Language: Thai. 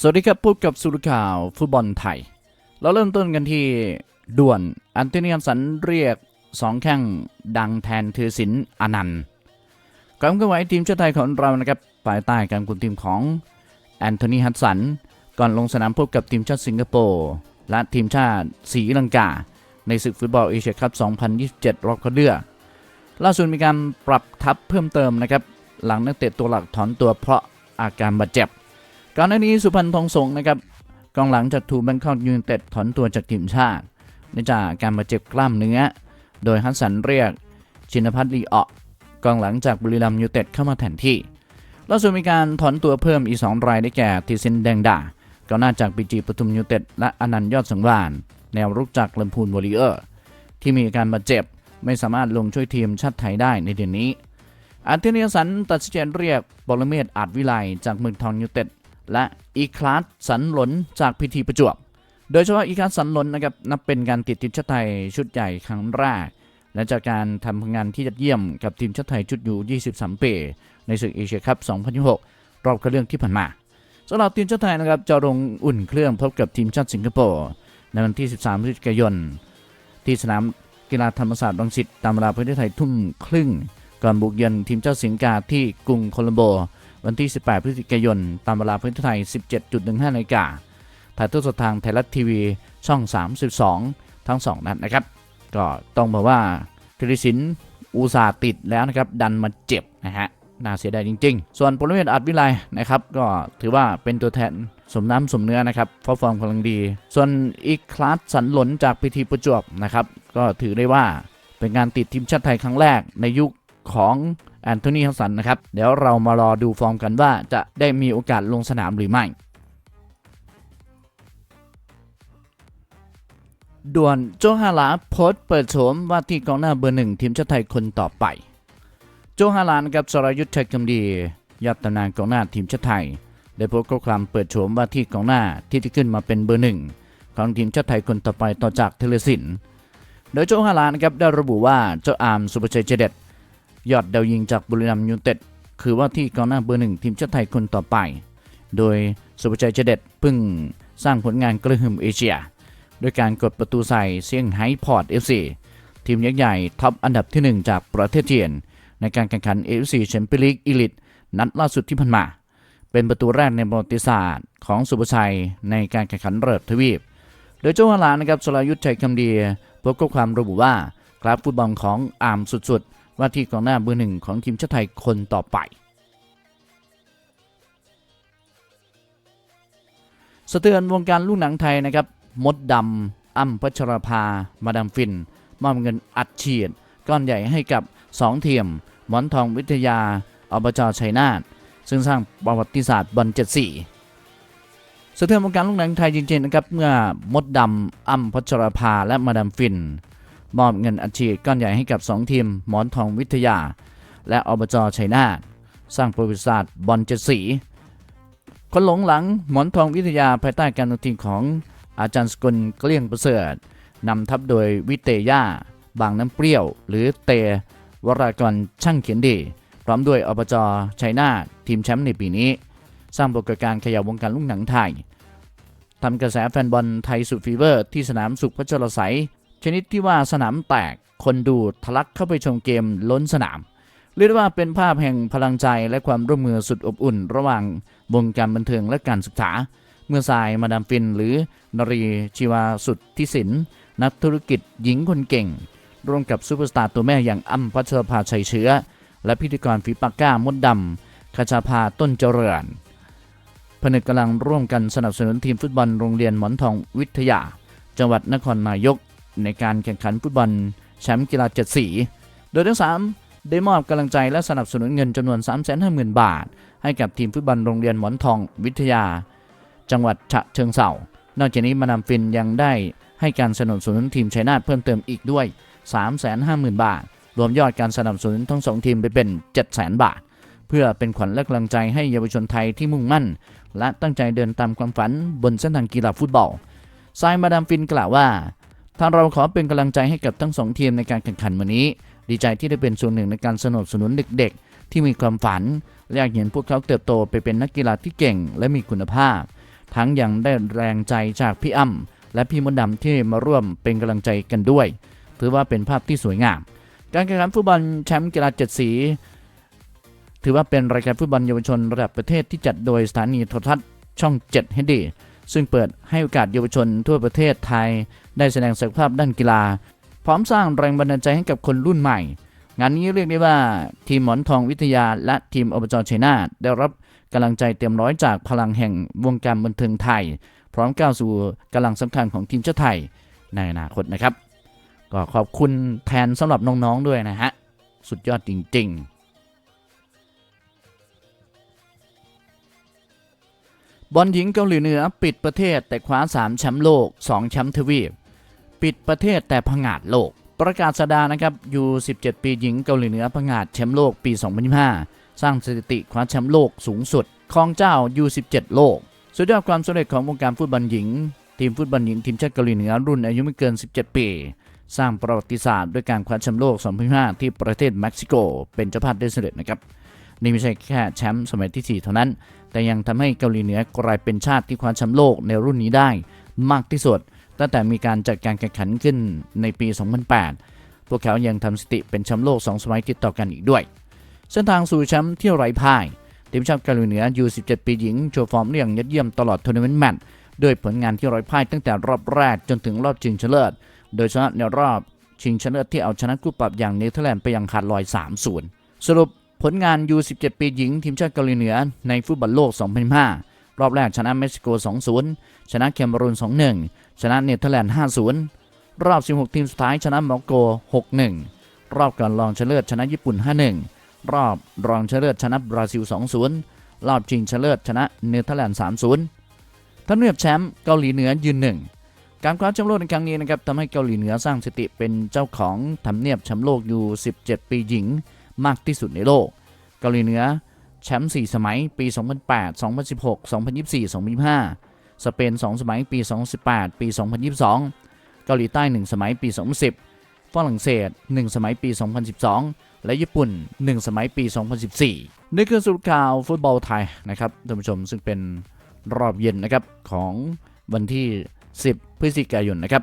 สวัสดีครับพบกับสุรข่าวฟุตบอลไทย เราเริ่มต้นกันที่ด่วนอันโตนิอันสันเรียกสองแข้งดังแทนเทอศินอนันต์ความเคลื่อนไหวทีมชาติไทยของเรานะครับภายใต้การคุมทีมของแอนโทนีฮัตสัน ก่อนลงสนามพบกับทีมชาติสิงคโปร์และทีมชาติศรีลังกา ในศึกฟุตบอลเอเชียคัพ 2027 รอบคัดเลือกล่าสุดมีการปรับทัพเพิ่มเติมนะครับหลังนักเตะตัวหลักถอนตัวเพราะอาการบาดเจ็บ ก่อนหน้านี้สุพรรณทองสงนะครับกองหลังจากถูกแบงคอกยูไนเต็ดถอนตัวจากทีมชาติเนื่องจากการบาดเจ็บกล้ามเนื้อ โดยฮัสสันเรียก ชินพัฒน์ลีออกกองหลังจากบุรีรัมยูเต็ดเข้ามาแทนที่ล่าสุดมีการถอนตัวเพิ่มอีก 2 รายได้แก่ทิซินแดงดากองหน้าจากปีจีปทุมยูเต็ดและอนันต์ยอดสังวาน แนวรุกจากลำพูนวอริเออร์ ที่มีอาการบาดเจ็บไม่สามารถลงช่วยทีมชาติไทยได้ในเดือนนี้อาร์เทเนียสันตัดสินใจเรียกบอลเมศอาจวิไลจากเมืองทองยูเต็ด และอีคลาสสันหลนจากพิธีประจวบ โดยเฉพาะอีคลาสสันหลนนะครับนับเป็นการติดทีมชาติไทยชุดใหญ่ครั้งแรก และจากการทำผลงานที่ยอดเยี่ยมกับทีมชาติไทยชุดอยู่23 ปี ในศึกเอเชียคัพ 2026รอบคัดเลือกที่ผ่านมาสำหรับทีมชาติไทยนะครับจะลงอุ่นเครื่องพบกับทีมชาติสิงคโปร์ในวันที่ 13พฤศจิกายน ที่สนามกีฬาธรรมศาสตร์รังสิตตามเวลาประเทศไทยทุ่มครึ่ง ก่อนบุกเยือนทีมชาติสิงคโปร์ที่กรุงโคลัมโบ วันที่ 18 พฤศจิกายน ตามเวลาประเทศไทย 17.15นาฬิกาถ่ายทอดสดทางไทยรัฐทีวีช่อง 32 ทั้ง 2 นัดนะครับ ก็ต้องบอกว่าธีรศินอุตสาห์ติดแล้วนะครับ ดันมาเจ็บนะฮะ น่าเสียดายจริง ๆ ส่วนปรเมศอัดวิไลนะครับ ก็ถือว่าเป็นตัวแทนสมน้ำสมเนื้อนะครับเพราะฟอร์มกำลังดี ส่วนอีกคลาสสันหลนจากพิธีประจวบนะครับ ก็ถือได้ว่าเป็นการติดทีมชาติไทยครั้งแรกในยุคของ แอนโทนีฮัสสันนะครับ เดี๋ยวเรามารอดูฟอร์มกันว่าจะได้มีโอกาสลงสนามหรือไม่ด่วนโจฮาลาโพสต์เปิดโฉมว่าที่กองหน้าเบอร์หนึ่งทีมชาติไทยคนต่อไป โจฮาลานะครับสรยุทธชัยคำดียอดตำนานกองหน้าทีมชาติไทย ได้โพสต์ข้อความเปิดโฉมว่าที่กองหน้าที่ที่ขึ้นมาเป็นเบอร์หนึ่งของทีมชาติไทยคนต่อไปต่อจากเทเลสิน โดยโจฮาลานะครับได้ระบุว่าเจ้าอาร์มสุภชัยเจเดต ยอดดาวยิงจากบุรีรัมย์ยูเต็ด คือว่าที่กองหน้าเบอร์หนึ่งทีมชาติไทยคนต่อไป โดยสุภชัยเจเด็ดพิ่งสร้างผลงานกระหึ่มเอเชียด้วยการกดประตูใส่เซี่ยงไฮ้พอร์ต FC ทีมยักษ์ใหญ่ท็อปอันดับที่ 1 จากประเทศจีนในการแข่งขัน AFC แชมเปี้ยนลีกอีลิตนัดล่าสุดที่ผ่านมา เป็นประตูแรกในประวัติศาสตร์ของสุภชัยในการแข่งขันระดับทวีป โดยเจ้าฮาลานะครับสรายุทธชัยคำดีโพสต์ข้อความระบุว่า กราฟฟุตบอลของอาร์มสุดๆ ว่าที่กองหน้าเบอร์หนึ่งของทีมชาติไทยคนต่อไป สะเทือนวงการลูกหนังไทยนะครับ มดดำอ้ำพัชรภา มาดามฟิน มอบเงินอัดฉีด ก้อนใหญ่ให้กับ2ทียมหมอนทองวิทยาอบจชัยนาทซึ่งสร้างประวัติศาสตร์บอล74สะเทือนวงการลูกหนังไทยจริงๆนะครับเมื่อมดดำอ้ำพัชรภาและมาดามฟิน มอบเงินอัดฉีดก้อนใหญ่ให้กับ 2 ทีม หมอนทองวิทยา และอบจชัยนาทสร้างประวัติศาสตร์บอลเจ็ดสี คนหลงหลังหมอนทองวิทยาภายใต้การนำทีมของอาจารย์สกลเกลี้ยงประเสริฐนำทัพโดยวิเตย่า บางน้ำเปรี้ยว หรือเต วรากรช่างเขียนดี พร้อมด้วยอบจชัยนาททีมแชมป์ในปีนี้ สร้างปรากฏการณ์ขยับวงการลูกหนังไทยทำกระแสแฟนบอลไทยสุดฟีเวอร์ ที่สนามสุขพัชรไสย ชนิดที่ว่าสนามแตกคนดูทะลักเข้าไปชมเกมล้นสนาม เรียกว่าเป็นภาพแห่งพลังใจและความร่วมมือสุดอบอุ่น ระหว่างวงการบันเทิงและการศึกษา เมื่อสายมาดามฟินหรือนรีชีวาสุดที่สินนักธุรกิจหญิงคนเก่ง ร่วมกับซูเปอร์สตาร์ตัวแม่อย่างอ้ำพัชรภาชัยเชื้อ และพิธีกรฝีปากก้ามดดำคาชาภาต้นเจริญผนึกกำลังร่วมกันสนับสนุนทีมฟุตบอลโรงเรียนหมอนทองวิทยา จังหวัดนครนายก ในการแข่งขันฟุตบอลแชมป์กีฬาเจ็ดสี โดยทั้งสามได้มอบกำลังใจและสนับสนุนเงินจำนวน 350,000 บาท ให้กับทีมฟุตบอลโรงเรียนหมอนทองวิทยา จังหวัดฉะเชิงเทรานอกจากนี้มาดามฟินยังได้ให้การสนับสนุนทีมชัยนาทเพิ่มเติมอีกด้วย 350,000 บาท รวมยอดการสนับสนุนทั้งสองทีมไปเป็น 700,000 บาท เพื่อเป็นขวัญและกำลังใจให้เยาวชนไทยที่มุ่งมั่น และตั้งใจเดินตามความฝันบนเส้นทางกีฬาฟุตบอลทรายมาดามฟินกล่าวว่า ทางเราขอเป็นกำลังใจให้กับทั้งสองทีมในการแข่งขันวันนี้ ดีใจที่ได้เป็นส่วนหนึ่งในการสนับสนุนเด็กๆ ที่มีความฝัน และอยากเห็นพวกเขาเติบโตไปเป็นนักกีฬาที่เก่งและมีคุณภาพ ทั้งยังได้แรงใจจากพี่อ้ำและพี่มดดำที่มาร่วมเป็นกำลังใจกันด้วย ถือว่าเป็นภาพที่สวยงาม การแข่งขันฟุตบอลแชมป์กีฬาเจ็ดสี ถือว่าเป็นรายการฟุตบอลเยาวชนระดับประเทศที่จัดโดยสถานีโทรทัศน์ช่อง 7 HD ซึ่งเปิดให้โอกาสเยาวชนทั่วประเทศไทย ได้แสดงศักยภาพด้านกีฬา พร้อมสร้างแรงบันดาลใจให้กับคนรุ่นใหม่ งานนี้เรียกได้ว่าทีมหมอนทองวิทยาและทีมอบจชัยนาทได้รับกำลังใจเต็มร้อยจากพลังแห่งวงการบันเทิงไทย พร้อมก้าวสู่กำลังสำคัญของทีมชาติไทยในอนาคตนะครับ ก็ขอบคุณแทนสำหรับน้องๆด้วยนะฮะ สุดยอดจริง ๆ บอลหญิงเกาหลีเหนือปิดประเทศแต่คว้า 3 แชมป์โลก 2 แชมป์ทวีป ปิดประเทศแต่ผงาดโลก ประกาศสดานะครับยู17 ปีหญิงเกาหลีเหนือผงาดแชมป์โลกปี 2025 สร้างสถิติคว้าแชมป์โลกสูงสุดครองเจ้า U17 โลก สุดยอดความสำเร็จของวงการฟุตบอลหญิง ทีมฟุตบอลหญิงทีมชาติเกาหลีเหนือรุ่นอายุไม่เกิน 17 ปี สร้างประวัติศาสตร์ด้วยการคว้าแชมป์โลก 2025 ที่ประเทศเม็กซิโก เป็นเจ้าภาพได้สำเร็จนะครับนี่ไม่ใช่แค่แชมป์สมัยที่ 4 เท่านั้น แต่ยังทำให้เกาหลีเหนือกลายเป็นชาติที่คว้าแชมป์โลกในรุ่นนี้ได้มากที่สุด ตั้งแต่มีการจัดการแข่งขันขึ้นในปี 2008 พวกเขายังทำสถิติเป็นแชมป์โลก 2 สมัยติดต่อกันอีกด้วย เส้นทางสู่แชมป์ที่ไร้พ่ายทีมชาติเกาหลีเหนือยู17 ปีหญิงโชว์ฟอร์มได้อย่างยอดเยี่ยมตลอดทัวร์นาเมนต์แมตช์ด้วยผลงานที่ไร้พ่ายตั้งแต่รอบแรกจนถึงรอบชิงชนะเลิศ โดยชนะในรอบชิงชนะเลิศที่เอาชนะคู่ปรับอย่างเนเธอร์แลนด์ไปอย่างขาดลอย 3-0 สรุป ผลงาน U17 ปีหญิงทีมชาติเกาหลีเหนือในฟุตบอลโลก 2005 รอบแรกชนะเม็กซิโก 2-0 ชนะเคมรูน 2-1 ชนะเนเธอร์แลนด์ 5-0 รอบ 16 ทีมสุดท้ายชนะโมร็อกโก 6-1 รอบก่อนรองชนะเลิศชนะญี่ปุ่น 5-1 รอบรองชนะเลิศชนะบราซิล 2-0 รอบชิงชนะเลิศชนะเนเธอร์แลนด์ 3-0ท่านเรียบแชมป์เกาหลีเหนือยืนหนึ่งการคว้าแชมป์โลกในครั้งนี้นะครับทำให้เกาหลีเหนือสร้างสถิติเป็นเจ้าของทำเนียบแชมป์โลกอยู่ 17 ปีหญิง มากที่สุดในโลก เกาหลีเหนือแชมป์4สมัยปี 2008 2016 2024 2025 สเปน 2 สมัยปี 2018 ปี 2022 เกาหลีใต้ 1 สมัยปี 2010 ฝรั่งเศส 1 สมัยปี 2012 และญี่ปุ่น 1 สมัยปี 2014 นี่คือสรุปข่าวฟุตบอลไทยนะครับท่านผู้ชมซึ่งเป็นรอบเย็นนะครับของวันที่ 10 พฤศจิกายนนะครับ